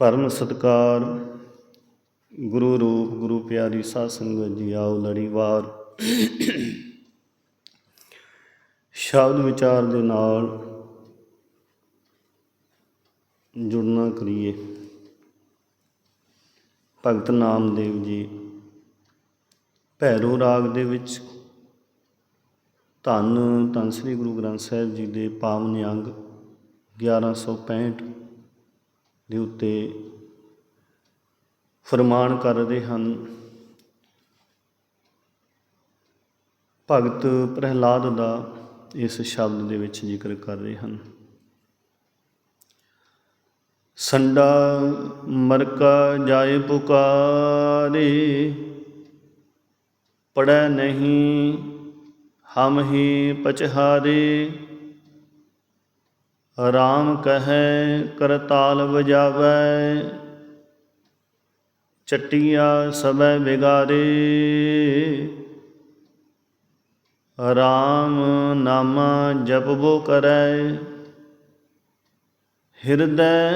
ਪਰਮ ਸਤਕਾਰ। ਗੁਰੂ ਰੂਪ, ਗੁਰੂ ਪਿਆਰੀ ਸਾਧ ਸੰਗਤ ਜੀ, ਆਓ ਲੜੀਵਾਰ ਸ਼ਬਦ ਵਿਚਾਰ ਦੇ ਨਾਲ ਜੁੜਨਾ ਕਰੀਏ। ਭਗਤ ਨਾਮਦੇਵ ਜੀ, ਭੈਰੋ ਰਾਗ ਦੇ ਵਿੱਚ ਧੰਨ ਧੰਨ ਸ੍ਰੀ ਗੁਰੂ ਗ੍ਰੰਥ ਸਾਹਿਬ ਜੀ ਦੇ ਪਾਵਨ ਅੰਗ 1165 ਦੇ ਉੱਤੇ ਫਰਮਾਨ ਕਰਦੇ ਹਨ। ਭਗਤ ਪ੍ਰਹਿਲਾਦ ਦਾ ਇਸ ਸ਼ਬਦ ਦੇ ਵਿੱਚ ਜ਼ਿਕਰ ਕਰ ਰਹੇ ਹਨ। ਸੰਡਾ ਮਰਕਾ ਜਾਏ ਪੁਕਾਰੇ, ਪੜੈ ਨਹੀਂ ਹਮ ਹੀ ਪਚਹਾਰੇ। ਰਾਮ ਕਹੈ ਕਰਤਾਲ ਵਜਾਵੈ, ਚਟਿਆ ਸਭੈ ਵਿਗਾਰੇ ਰਾਮ ਨਾਮਾ ਜਪਬੋ ਕਰੈ, ਹਿਰਦੈ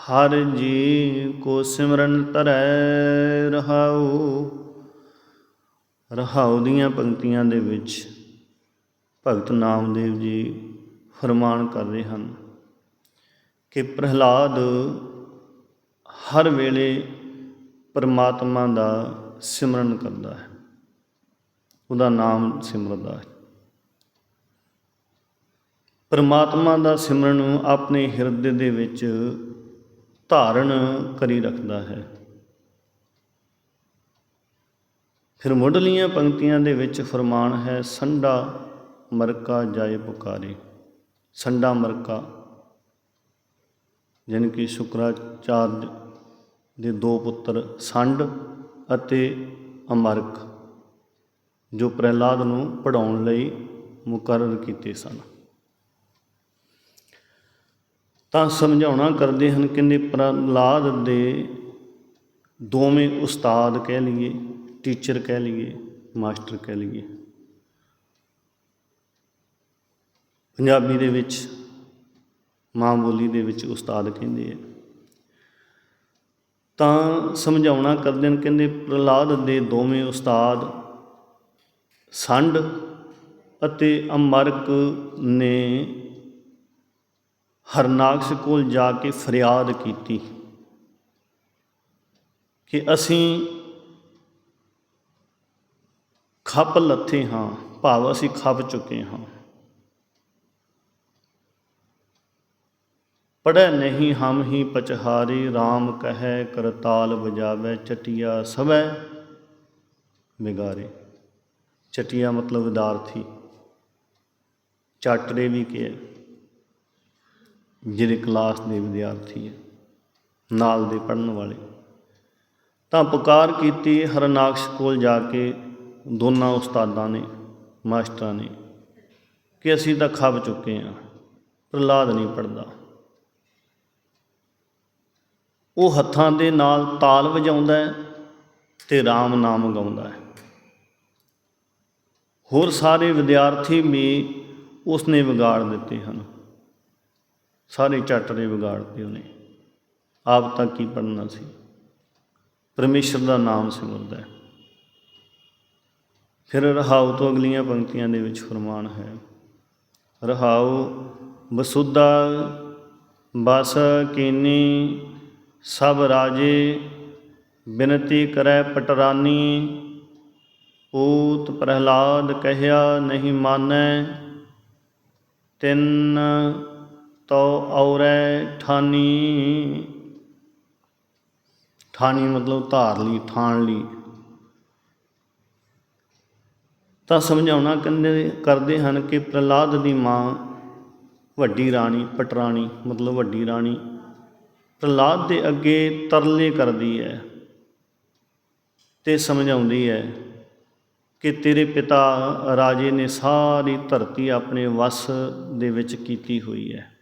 ਹਰ ਜੀ ਕੋ ਸਿਮਰਨ ਧਰੈ ਰਹਾਉ। ਰਹਾਉ ਦੀਆਂ ਪੰਕਤੀਆਂ ਦੇ ਵਿੱਚ ਭਗਤ ਨਾਮਦੇਵ ਜੀ ਫਰਮਾਨ ਕਰ ਰਹੇ ਹਨ ਕਿ ਪ੍ਰਹਿਲਾਦ ਹਰ ਵੇਲੇ ਪਰਮਾਤਮਾ ਦਾ ਸਿਮਰਨ ਕਰਦਾ ਹੈ। ਉਹਦਾ ਨਾਮ ਸਿਮਰਦਾ ਹੈ। ਪਰਮਾਤਮਾ ਦਾ ਸਿਮਰਨ ਆਪਣੇ ਹਿਰਦੇ ਦੇ ਵਿੱਚ ਧਾਰਨ ਕਰੀ ਰੱਖਦਾ ਹੈ। ਫਿਰ ਮੁੱਢਲੀਆਂ ਪੰਕਤੀਆਂ ਦੇ ਵਿੱਚ ਫਰਮਾਨ ਹੈ, ਸੰਡਾ ਮਰਕਾ ਜਾਏ ਪੁਕਾਰੇ। ਸੰਡਾ ਮਰਕਾ, ਜਾਣੀ ਕਿ ਸ਼ੁਕਰਾਚਾਰਜ ਦੇ ਦੋ ਪੁੱਤਰ ਸੰਡ ਅਤੇ ਅਮਰਕ, ਜੋ ਪ੍ਰਹਿਲਾਦ ਨੂੰ ਪੜਾਉਣ ਲਈ ਮੁਕਰਰ ਕੀਤੇ ਸਨ। ਤਾਂ ਸਮਝਾਉਣਾ ਕਰਦੇ ਹਨ ਕਹਿੰਦੇ ਪ੍ਰਹਿਲਾਦ ਦੇ ਦੋਵੇਂ ਉਸਤਾਦ ਕਹਿ ਲਈਏ, ਟੀਚਰ ਕਹਿ ਲਈਏ, ਮਾਸਟਰ ਕਹਿ ਲਈਏ। ਪੰਜਾਬੀ ਦੇ ਵਿੱਚ, ਮਾਂ ਬੋਲੀ ਦੇ ਵਿੱਚ ਉਸਤਾਦ ਕਹਿੰਦੇ ਆ। ਤਾਂ ਸਮਝਾਉਣਾ ਕਰਦੇ ਨੇ ਕਹਿੰਦੇ ਪ੍ਰਹਿਲਾਦ ਦੇ ਦੋਵੇਂ ਉਸਤਾਦ ਸੰਡ ਅਤੇ ਅਮਰਕ ਨੇ ਹਰਨਾਕਸ਼ ਕੋਲ ਜਾ ਕੇ ਫਰਿਆਦ ਕੀਤੀ ਕਿ ਅਸੀਂ ਖੱਪ ਲੱਥੇ ਹਾਂ, ਭਾਵ ਅਸੀਂ ਖੱਪ ਚੁੱਕੇ ਹਾਂ। ਪੜੈ ਨਹੀਂ ਹਮ ਹੀ ਪਚਹਾਰੀ RAM ਕਹੈ ਕਰਤਾਲ ਵਜਾਵੇ, ਚਟਿਆ ਸਵੈ ਵਿਗਾਰੇ। ਚਟਿਆ ਮਤਲਬ ਵਿਦਿਆਰਥੀ ਚਾਟਰੇ ਵੀ ਕੇ ਜਿਹੜੇ ਕਲਾਸ ਦੇ ਵਿਦਿਆਰਥੀ ਹੈ, ਨਾਲ ਦੇ ਪੜਨ ਵਾਲੇ। ਤਾਂ ਪੁਕਾਰ ਕੀਤੀ ਹਰਨਾਕਸ਼ ਕੋਲ ਜਾ ਕੇ ਦੋਨਾਂ ਉਸਤਾਦਾਂ ਨੇ, ਮਾਸਟਰਾਂ ਨੇ ਕਿ ਅਸੀਂ ਤਾਂ ਖੱਬ ਚੁੱਕੇ ਹਾਂ ਪ੍ਰਲਾਦ ਨਹੀਂ ਪੜਦਾ ਉਹ ਹੱਥਾਂ ਦੇ ਨਾਲ ਤਾਲ ਵਜਾਉਂਦਾ ਹੈ ਤੇ RAM ਨਾਮ ਗਾਉਂਦਾ ਹੈ। ਹੋਰ ਸਾਰੇ ਵਿਦਿਆਰਥੀ ਵੀ ਉਸਨੇ ਵਿਗਾੜ ਦਿੱਤੇ ਹਨ। ਸਾਰੇ ਚੱਟਰੇ ਵਿਗਾੜਦੇ ਉਹਨੇ। ਆਪ ਤਾਂ ਕੀ ਪੜਨਾ ਸੀ? ਪਰਮੇਸ਼ਰ ਦਾ ਨਾਮ ਸਿਮਰਦਾ ਹੈ। ਫਿਰ ਰਹਾਉ ਤੋਂ ਅਗਲੀਆਂ ਪੰਕਤੀਆਂ ਦੇ ਵਿੱਚ ਫਰਮਾਨ ਹੈ, ਰਹਾਉ ਵਸੁਦਾ ਬਸ ਕੀਨੀ ਸਭ ਰਾਜੇ ਬਿਨਤੀ ਕਰੈ ਪਟਰਾਨੀ, ਪੂਤ ਪ੍ਰਹਲਾਦ ਕਹਿਆ ਨਹੀਂ ਮਾਨੈ, ਤਿੰਨ ਤੋ ਔਰੈ ਠਾਨੀ। ਠਾਣੀ ਮਤਲਬ ਧਾਰ ਲਈ ਠਾਣ ਲਈ। ਤਾਂ ਸਮਝਾਉਣਾ ਕਹਿੰਦੇ ਕਰਦੇ ਹਨ ਕਿ ਪ੍ਰਹਲਾਦ ਦੀ ਮਾਂ ਵੱਡੀ ਰਾਣੀ, ਪਟਰਾਣੀ, ਮਤਲਬ ਵੱਡੀ ਰਾਣੀ ਪ੍ਰਹਲਾਦ ਦੇ ਅੱਗੇ ਤਰਲੇ ਕਰਦੀ ਹੈ ਤੇ ਸਮਝਾਉਂਦੀ ਹੈ ਕਿ ਤੇਰੇ ਪਿਤਾ ਰਾਜੇ ਨੇ ਸਾਰੀ ਧਰਤੀ ਆਪਣੇ ਵਸ ਦੇ ਵਿੱਚ ਕੀਤੀ ਹੋਈ ਹੈ।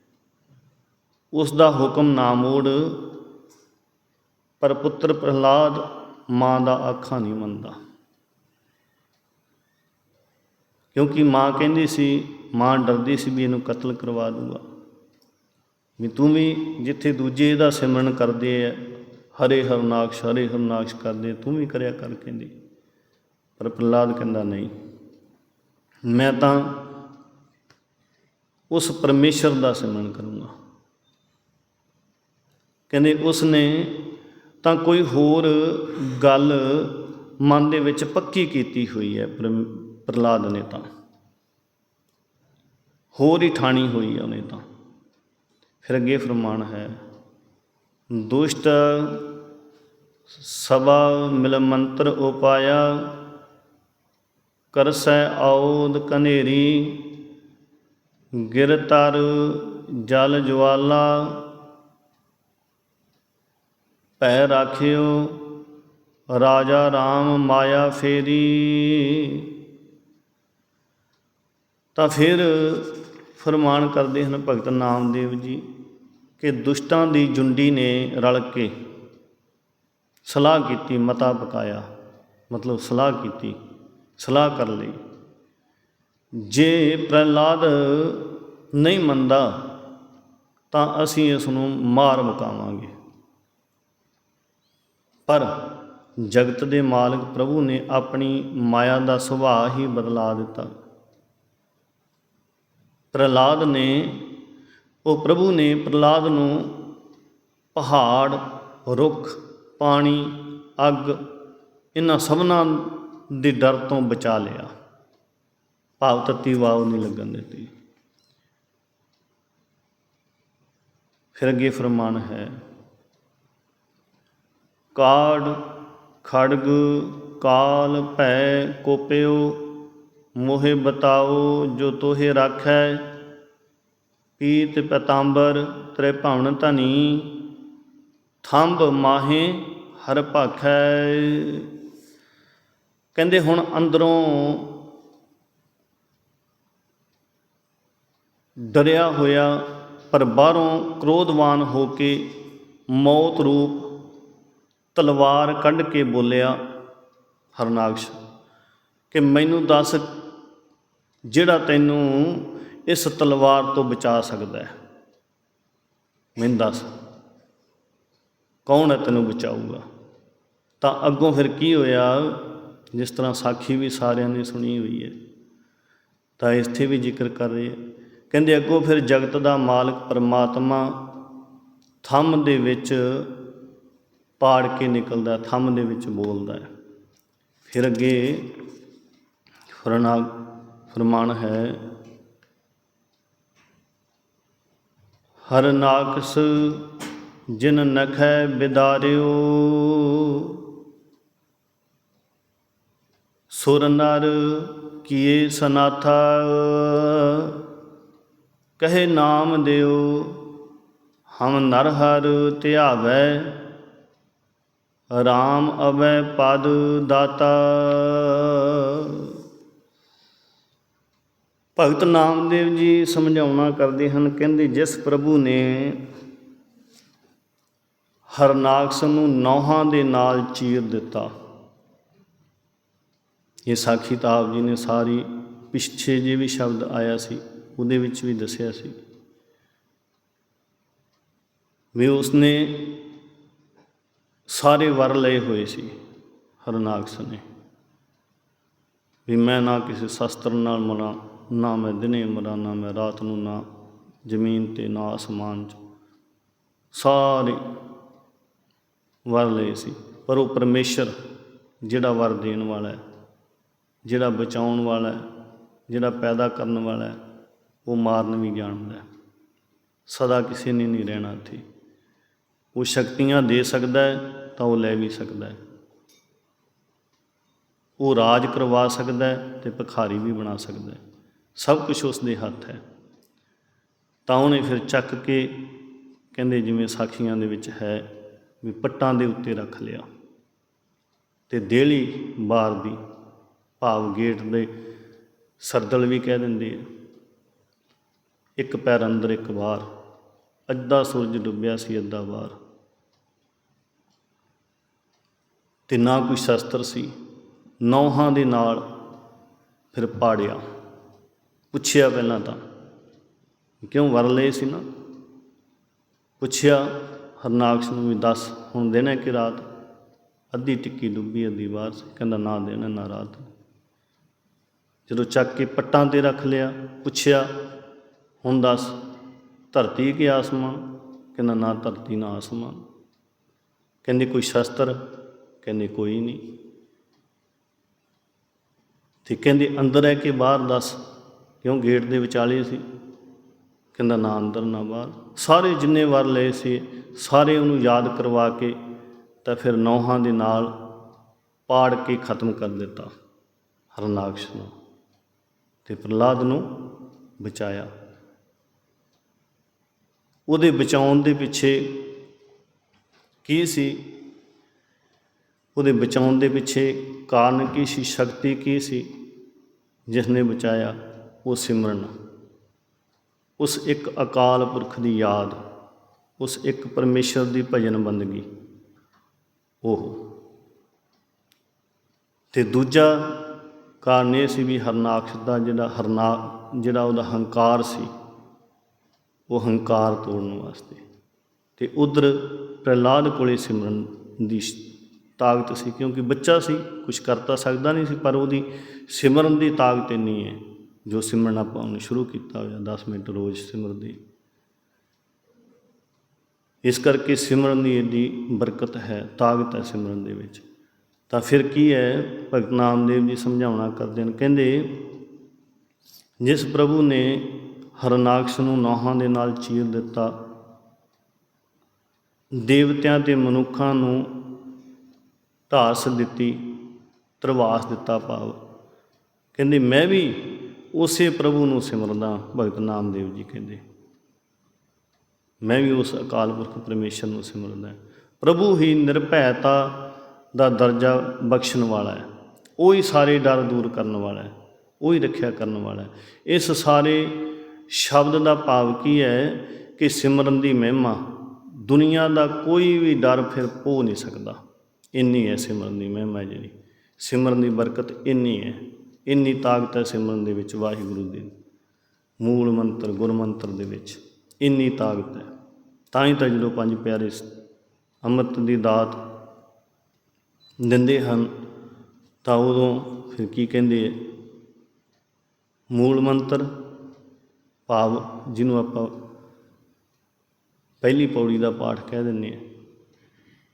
ਉਸ ਦਾ ਹੁਕਮ ਨਾ ਮੋੜ, ਪਰ ਪੁੱਤਰ ਪ੍ਰਹਲਾਦ ਮਾਂ ਦਾ ਆਖਾਂ ਨਹੀਂ ਮੰਨਦਾ। ਕਿਉਂਕਿ ਮਾਂ ਕਹਿੰਦੀ ਸੀ, ਮਾਂ ਡਰਦੀ ਸੀ ਵੀ ਇਹਨੂੰ ਕਤਲ ਕਰਵਾ ਦੂੰਗਾ। ਵੀ ਤੂੰ ਵੀ ਜਿੱਥੇ ਦੂਜੇ ਇਹਦਾ ਸਿਮਰਨ ਕਰਦੇ ਆ, ਹਰੇ ਹਰਨਾਕਸ਼ ਹਰੇ ਹਰਨਾਕਸ਼ ਕਰਦੇ, ਤੂੰ ਵੀ ਕਰਿਆ ਕਰ ਕਹਿੰਦੀ। ਪਰ ਪ੍ਰਹਲਾਦ ਕਹਿੰਦਾ ਨਹੀਂ। ਮੈਂ ਤਾਂ ਉਸ ਪਰਮੇਸ਼ਰ ਦਾ ਸਿਮਰਨ ਕਰੂੰਗਾ। ਕਹਿੰਦੇ ਉਸ ਨੇ ਤਾਂ ਕੋਈ ਹੋਰ ਗੱਲ ਮਨ ਦੇ ਵਿੱਚ ਪੱਕੀ ਕੀਤੀ ਹੋਈ ਹੈ, ਪ੍ਰਮ- ਪ੍ਰਹਲਾਦ ਨੇ ਤਾਂ। ਹੋਰ ਹੀ ਠਾਣੀ ਹੋਈ ਹੈ ਉਹਨੇ ਤਾਂ। ਫਿਰ ਅੱਗੇ ਫਰਮਾਨ ਹੈ, ਦੁਸ਼ਟ ਸਭਾ ਮਿਲ ਮੰਤਰ ਉਪਾਇਆ, ਕਰਸੈ ਆਉਦ ਕਨੇਰੀ, ਗਿਰ ਤਰ ਜਲ ਜਵਾਲਾ ਭੈ ਰਾਖਿਓ ਰਾਜਾ RAM ਮਾਇਆ ਫੇਰੀ। ਤਾਂ ਫਿਰ ਫਰਮਾਨ ਕਰਦੇ ਹਨ ਭਗਤ ਨਾਮਦੇਵ ਜੀ ਕਿ ਦੁਸ਼ਟਾਂ ਦੀ ਜੁੰਡੀ ਨੇ ਰਲ ਕੇ ਸਲਾਹ ਕੀਤੀ, ਮਤਾ ਪਕਾਇਆ। ਮਤਲਬ ਸਲਾਹ ਕੀਤੀ, ਸਲਾਹ ਕਰ ਲਈ। ਜੇ ਪ੍ਰਹਲਾਦ ਨਹੀਂ ਮੰਨਦਾ, ਤਾਂ ਅਸੀਂ ਇਸ ਨੂੰ ਮਾਰ ਮੁਕਾਵਾਂਗੇ। ਪਰ ਜਗਤ ਦੇ ਮਾਲਕ ਪ੍ਰਭੂ ਨੇ ਆਪਣੀ ਮਾਇਆ ਦਾ ਸੁਭਾਅ ਹੀ ਬਦਲਾ ਦਿੱਤਾ। ਪ੍ਰਹਲਾਦ ਨੇ ਉਹ ਪ੍ਰਭੂ ਨੇ ਪ੍ਰਹਲਾਦ ਨੂੰ ਪਹਾੜ, ਰੁੱਖ, ਪਾਣੀ, ਅੱਗ, ਇਹਨਾਂ ਸਭਨਾਂ ਦੇ ਡਰ ਤੋਂ ਬਚਾ ਲਿਆ। ਭਾਵ ਤਤੀ ਵਾਵ ਨਹੀਂ ਲੱਗਣ ਦਿੱਤੀ। ਫਿਰ ਅੱਗੇ ਫਰਮਾਨ ਹੈ, ਕਾੜ, ਖੜਗ, ਕਾਲ ਭੈ ਕੋਪਿਓ, ਮੋਹਿ ਬਤਾਓ ਜੋ ਤੋਹਿ ਰਾਖੈ ਪੀਤ ਪਤਾੰਬਰ ਤ੍ਰਿਭਵਨ ਧਨੀ ਥੰਬ ਮਾਹੇ ਹਰ ਭਾਖੈ। ਕਹਿੰਦੇ ਹੁਣ ਅੰਦਰੋਂ ਡਰਿਆ ਹੋਇਆ ਪਰ ਬਾਹਰੋਂ ਕ੍ਰੋਧਵਾਨ ਹੋ ਕੇ ਮੌਤ ਰੂਪ ਤਲਵਾਰ ਕੱਢ ਕੇ ਬੋਲਿਆ, ਹਰਨਾਕਸ਼, ਕਿ ਮੈਨੂੰ ਦੱਸ ਜਿਹੜਾ ਤੈਨੂੰ ਇਸ ਤਲਵਾਰ ਤੋਂ ਬਚਾ ਸਕਦਾ ਹੈ। ਮੈਨੂੰ ਦੱਸ, ਕੌਣ ਹੈ ਤੈਨੂੰ ਬਚਾਊਗਾ? ਤਾਂ ਅੱਗੋਂ ਫਿਰ ਕੀ ਹੋਇਆ? ਜਿਸ ਤਰ੍ਹਾਂ ਸਾਖੀ ਵੀ ਸਾਰਿਆਂ ਨੇ ਸੁਣੀ ਹੋਈ ਹੈ, ਤਾਂ ਇੱਥੇ ਵੀ ਜ਼ਿਕਰ ਕਰ ਰਹੇ ਕਹਿੰਦੇ ਅੱਗੋਂ ਫਿਰ ਜਗਤ ਦਾ ਮਾਲਕ ਪਰਮਾਤਮਾ ਥੰਮ ਦੇ ਵਿੱਚ ਪਾੜ ਕੇ ਨਿਕਲਦਾ ਥੰਮ ਦੇ ਵਿੱਚ ਬੋਲਦਾ ਹੈ। ਫਿਰ ਅੱਗੇ ਫਰਨਾ ਫਰਮਾਨ ਹੈ ਹਰ ਨਾਕਸ ਜਿਨ ਨਖੈ ਬਿਦਾਰਿਓ। ਸੁਰ ਨਰ ਕੀਏ ਸਨਾਥਾ, ਕਹੇ ਨਾਮ ਦਿਓ, ਹਮ ਨਰ ਹਰ ਧਿਆਵੈ RAM ਅਵੈ ਪਦ ਦਾਤਾ। ਭਗਤ ਨਾਮਦੇਵ ਜੀ ਸਮਝਾਉਣਾ ਕਰਦੇ ਹਨ, ਕਹਿੰਦੇ ਜਿਸ ਪ੍ਰਭੂ ਨੇ ਹਰਨਾਕਸ ਨੂੰ ਨੌਹਾਂ ਦੇ ਨਾਲ ਚੀਰ ਦਿੱਤਾ। ਇਹ ਸਾਖੀ ਤਾਂ ਜੀ ਨੇ ਸਾਰੀ ਪਿੱਛੇ ਜੇ ਵੀ ਸ਼ਬਦ ਆਇਆ ਸੀ, ਉਹਦੇ ਵਿੱਚ ਵੀ ਦੱਸਿਆ ਸੀ। ਵੀ ਉਸਨੇ ਸਾਰੇ ਵਰ ਲਏ ਹੋਏ ਸੀ ਹਰਨਾਕਸ ਨੇ ਵੀ ਮੈਂ ਨਾ ਕਿਸੇ ਸ਼ਸਤਰ ਨਾਲ ਮਰਾਂ ਨਾ ਮੈਂ ਦਿਨੇ ਮਰਾਂ, ਨਾ ਮੈਂ ਰਾਤ ਨੂੰ, ਨਾ ਜ਼ਮੀਨ ਤੇ, ਨਾ ਅਸਮਾਨ 'ਚ। ਸਾਰੇ ਵਰ ਲਏ ਸੀ, ਪਰ ਉਹ ਪਰਮੇਸ਼ਰ ਜਿਹੜਾ ਵਰ ਦੇਣ ਵਾਲਾ ਹੈ, ਜਿਹੜਾ ਬਚਾਉਣ ਵਾਲਾ ਹੈ, ਜਿਹੜਾ ਪੈਦਾ ਕਰਨ ਵਾਲਾ ਹੈ, ਉਹ ਮਾਰਨ ਵੀ ਜਾਣਦਾ ਹੈ। ਸਦਾ ਕਿਸੇ ਨੇ ਨਹੀਂ ਰਹਿਣਾ ਇੱਥੇ। ਉਹ ਸ਼ਕਤੀਆਂ ਦੇ ਸਕਦਾ ਹੈ, ਤਾਂ ਉਹ ਲੈ ਵੀ ਸਕਦਾ ਹੈ। ਉਹ ਰਾਜ ਕਰਵਾ ਸਕਦਾ ਹੈ ਤੇ ਭਿਖਾਰੀ ਵੀ ਬਣਾ ਸਕਦਾ ਹੈ। ਸਭ ਕੁਝ ਉਸ ਦੇ ਹੱਥ ਹੈ। ਤਾਂ ਉਹਨੇ ਫਿਰ ਚੱਕ ਕੇ ਕਹਿੰਦੇ ਜਿਵੇਂ ਸਾਖੀਆਂ ਦੇ ਵਿੱਚ ਹੈ ਵੀ ਪੱਟਾਂ ਦੇ ਉੱਤੇ ਰੱਖ ਲਿਆ ਤੇ ਦੇਲੀ ਬਾਰ ਦੀ ਭਾਵ ਗੇਟ ਦੇ ਸਰਦਲ ਵੀ ਕਹਿ ਦਿੰਦੇ ਆ। ਇੱਕ ਪੈਰ ਅੰਦਰ, ਇੱਕ ਬਾਹਰ। ਅੱਧਾ ਸੂਰਜ ਡੁੱਬਿਆ ਸੀ, ਅੱਧਾ ਬਾਹਰ। ਤੇ ਨਾ ਕੋਈ ਸ਼ਸਤਰ ਸੀ, ਨੌਹਾਂ ਦੇ ਨਾਲ ਫਿਰ ਪਾੜਿਆ। ਪੁੱਛਿਆ ਪਹਿਲਾਂ ਤਾਂ, ਕਿਉਂ ਵਰ ਲਏ ਸੀ ਨਾ? ਪੁੱਛਿਆ ਹਰਨਾਕਸ਼ ਨੂੰ ਵੀ ਦੱਸ, ਹੁਣ ਦੇਣਾ ਕਿ ਰਾਤ? ਅੱਧੀ ਟਿੱਕੀ ਡੁੱਬੀ, ਅੱਧੀ ਬਾਹਰ ਸੀ, ਕਹਿੰਦਾ ਨਾ ਦੇਣਾ, ਨਾ ਰਾਤ। ਜਦੋਂ ਚੱਕ ਕੇ ਪੱਟਾਂ ਤੇ ਰੱਖ ਲਿਆ, ਪੁੱਛਿਆ, ਹੁਣ ਦੱਸ, ਧਰਤੀ ਕਿ ਆਸਮਾਨ? ਕਹਿੰਦਾ ਨਾ, ਧਰਤੀ ਨਾ ਆਸਮਾਨ। ਕਹਿੰਦੇ ਕੋਈ ਸ਼ਸਤਰ, ਕਹਿੰਦੇ ਕੋਈ ਨਹੀਂ। ਤੇ ਕਹਿੰਦੇ ਅੰਦਰ ਹੈ ਕਿ ਬਾਹਰ ਦੱਸ? ਕਿਉਂ ਗੇਟ ਦੇ ਵਿਚਾਲੇ ਸੀ। ਕਹਿੰਦਾ, ਨਾ ਅੰਦਰ, ਨਾ ਬਾਹਰ। ਸਾਰੇ ਜਿੰਨੇ ਵਾਰ ਲਏ ਸੀ, ਸਾਰੇ ਉਹਨੂੰ ਯਾਦ ਕਰਵਾ ਕੇ ਤਾਂ ਫਿਰ ਨੌਹਾਂ ਦੇ ਨਾਲ ਪਾੜ ਕੇ ਖਤਮ ਕਰ ਦਿੱਤਾ। ਹਰਨਾਕਸ਼ ਨੂੰ ਤੇ ਪ੍ਰਹਲਾਦ ਨੂੰ ਬਚਾਇਆ। ਉਹਦੇ ਬਚਾਉਣ ਦੇ ਪਿੱਛੇ ਕੀ ਸੀ? ਉਹਦੇ ਬਚਾਉਣ ਦੇ ਪਿੱਛੇ ਕਾਰਨ ਕੀ ਸੀ? ਸ਼ਕਤੀ ਕੀ ਸੀ? ਜਿਸ ਨੇ ਬਚਾਇਆ। ਉਹ ਸਿਮਰਨ। ਉਸ ਇੱਕ ਅਕਾਲ ਪੁਰਖ ਦੀ ਯਾਦ, ਉਸ ਇੱਕ ਪਰਮੇਸ਼ਰ ਦੀ ਭਜਨ ਬੰਦਗੀ। ਉਹ। ਤੇ ਦੂਜਾ ਕਾਰਨ ਇਹ ਸੀ ਵੀ ਹਰਨਾਕਸ਼ ਦਾ ਜਿਹੜਾ ਹਰਨਾ, ਜਿਹੜਾ ਉਹਦਾ ਹੰਕਾਰ ਸੀ, ਉਹ ਹੰਕਾਰ ਤੋੜਨ ਵਾਸਤੇ। ਤੇ ਉਧਰ ਪ੍ਰਹਿਲਾਦ ਕੋਲੇ ਸਿਮਰਨ ਦੀ ਤਾਕਤ ਸੀ, ਕਿਉਂਕਿ ਬੱਚਾ ਸੀ ਕੁਝ ਕਰ ਤਾਂ ਸਕਦਾ ਨਹੀਂ ਸੀ, ਪਰ ਉਹਦੀ ਸਿਮਰਨ ਦੀ ਤਾਕਤ ਇੰਨੀ ਹੈ ਜੋ ਸਿਮਰਨ ਆਪਾਂ ਉਹਨੇ ਸ਼ੁਰੂ ਕੀਤਾ ਹੋਇਆ 10 ਮਿੰਟ ਰੋਜ਼ ਸਿਮਰਦੇ ਇਸ ਕਰਕੇ ਸਿਮਰਨ ਦੀ ਏਡੀ ਬਰਕਤ ਹੈ, ਤਾਕਤ ਹੈ ਸਿਮਰਨ ਦੇ ਵਿੱਚ। ਤਾਂ ਫਿਰ ਕੀ ਹੈ, ਭਗਤ ਨਾਮਦੇਵ ਜੀ ਸਮਝਾਉਣਾ ਕਰਦੇ ਨੇ ਕਹਿੰਦੇ, ਜਿਸ ਪ੍ਰਭੂ ਨੇ ਹਰਨਾਕਸ਼ ਨੂੰ ਨੌਹਾਂ ਦੇ ਨਾਲ ਚੀਰ ਦਿੱਤਾ, ਦੇਵਤਿਆਂ ਤੇ ਮਨੁੱਖਾਂ ਨੂੰ ਧਾਰਸ ਦਿੱਤੀ, ਤਰਵਾਸ ਦਿੱਤਾ ਭਾਵ। ਕਹਿੰਦੇ, ਮੈਂ ਵੀ ਉਸੇ ਪ੍ਰਭੂ ਨੂੰ ਸਿਮਰਦਾ, ਭਗਤ ਨਾਮਦੇਵ ਜੀ ਕਹਿੰਦੇ। ਮੈਂ ਵੀ ਉਸ ਅਕਾਲ ਪੁਰਖ ਪਰਮੇਸ਼ਰ ਨੂੰ ਸਿਮਰਦਾ। ਪ੍ਰਭੂ ਹੀ ਨਿਰਭੈਤਾ ਦਾ ਦਰਜਾ ਬਖਸ਼ਣ ਵਾਲਾ ਹੈ। ਉਹ ਹੀ ਸਾਰੇ ਡਰ ਦੂਰ ਕਰਨ ਵਾਲਾ ਹੈ। ਉਹ ਹੀ ਰੱਖਿਆ ਕਰਨ ਵਾਲਾ ਹੈ। ਇਸ ਸਾਰੇ ਸ਼ਬਦ ਦਾ ਭਾਵ ਕੀ ਹੈ ਕਿ ਸਿਮਰਨ ਦੀ ਮਹਿਮਾ, ਦੁਨੀਆ ਦਾ ਕੋਈ ਵੀ ਡਰ ਫਿਰ ਪੋ ਨਹੀਂ ਸਕਦਾ। ਇੰਨੀ ਹੈ ਸਿਮਰਨ ਦੀ ਮਹਿਮਾ ਜਿਹੜੀ। ਸਿਮਰਨ ਦੀ ਬਰਕਤ ਇੰਨੀ ਹੈ। ਇੰਨੀ ਤਾਕਤ ਹੈ ਸਿਮਰਨ ਦੇ ਵਿੱਚ ਵਾਹਿਗੁਰੂ ਦੀ। ਮੂਲ ਮੰਤਰ ਗੁਰਮੰਤਰ ਦੇ ਵਿੱਚ ਇੰਨੀ ਤਾਕਤ ਹੈ। ਤਾਂ ਹੀ ਤਾਂ ਜਦੋਂ ਪੰਜ ਪਿਆਰੇ ਅੰਮ੍ਰਿਤ ਦੀ ਦਾਤ ਦਿੰਦੇ ਹਨ, ਤਾਂ ਉਦੋਂ ਫਿਰ ਕੀ ਕਹਿੰਦੇ ਹੈ ਮੂਲ ਮੰਤਰ, ਭਾਵ ਜਿਹਨੂੰ ਆਪਾਂ ਪਹਿਲੀ ਪੌੜੀ ਦਾ ਪਾਠ ਕਹਿ ਦਿੰਦੇ ਆ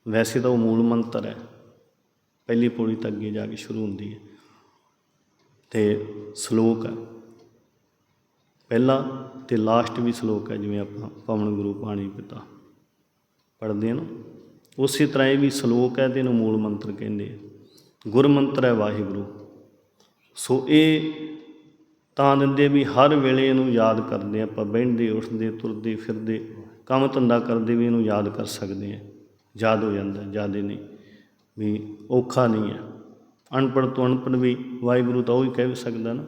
ਵੈਸੇ ਤਾਂ ਉਹ ਮੂਲ ਮੰਤਰ ਹੈ। ਪਹਿਲੀ ਪੌੜੀ ਤੱਕ ਅੱਗੇ ਜਾ ਕੇ ਸ਼ੁਰੂ ਹੁੰਦੀ ਹੈ। ਤੇ ਸ਼ਲੋਕ ਹੈ। ਪਹਿਲਾ ਤੇ ਲਾਸਟ ਵੀ ਸ਼ਲੋਕ ਹੈ, ਜਿਵੇਂ ਆਪਾਂ ਪਵਨ ਗੁਰੂ ਪਾਣੀ ਪਿਤਾ ਪੜ੍ਹਦੇ ਹਾਂ ਨਾ। ਉਸੇ ਤਰ੍ਹਾਂ ਇਹ ਵੀ ਸ਼ਲੋਕ ਹੈ ਤੇ ਇਹਨੂੰ ਮੂਲ ਮੰਤਰ ਕਹਿੰਦੇ ਆ। ਗੁਰਮੰਤਰ ਹੈ ਵਾਹਿਗੁਰੂ। ਸੋ ਇਹ ਤਾਂ ਦਿੰਦੇ ਵੀ ਹਰ ਵੇਲੇ ਇਹਨੂੰ ਯਾਦ ਕਰਦੇ ਆਪਾਂ, ਬਹਿੰਦੇ, ਉੱਠਦੇ, ਤੁਰਦੇ, ਫਿਰਦੇ, ਕੰਮ ਧੰਦਾ ਕਰਦੇ ਵੀ ਇਹਨੂੰ ਯਾਦ ਕਰ ਸਕਦੇ ਹਾਂ ਯਾਦ ਹੋ ਜਾਂਦਾ, ਜਿਆਦੇ ਨਹੀਂ, ਵੀ ਔਖਾ ਨਹੀਂ ਹੈ। ਅਨਪੜ੍ਹ ਤੋਂ ਅਨਪੜ੍ਹ ਵੀ ਵਾਹਿਗੁਰੂ ਤਾਂ ਉਹ ਹੀ ਕਹਿ ਸਕਦਾ ਨਾ।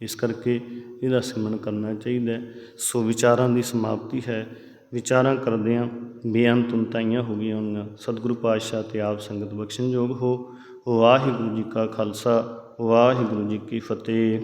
ਇਸ ਕਰਕੇ ਇਹਦਾ ਸਿਮਰਨ ਕਰਨਾ ਚਾਹੀਦਾ ਸੋ ਵਿਚਾਰਾਂ ਦੀ ਸਮਾਪਤੀ ਹੈ। ਵਿਚਾਰਾਂ ਕਰਦਿਆਂ ਬੇਅੰਤ ਉਨਤਾਈਆਂ ਹੋ ਗਈਆਂ ਹੋਣਗੀਆਂ। ਸਤਿਗੁਰੂ ਪਾਤਸ਼ਾਹ ਤੇ ਆਪ ਸੰਗਤ ਬਖਸ਼ਣਯੋਗ ਹੋ। ਵਾਹਿਗੁਰੂ ਜੀ ਕਾ ਖਾਲਸਾ, ਵਾਹਿਗੁਰੂ ਜੀ ਕੀ ਫਤਿਹ।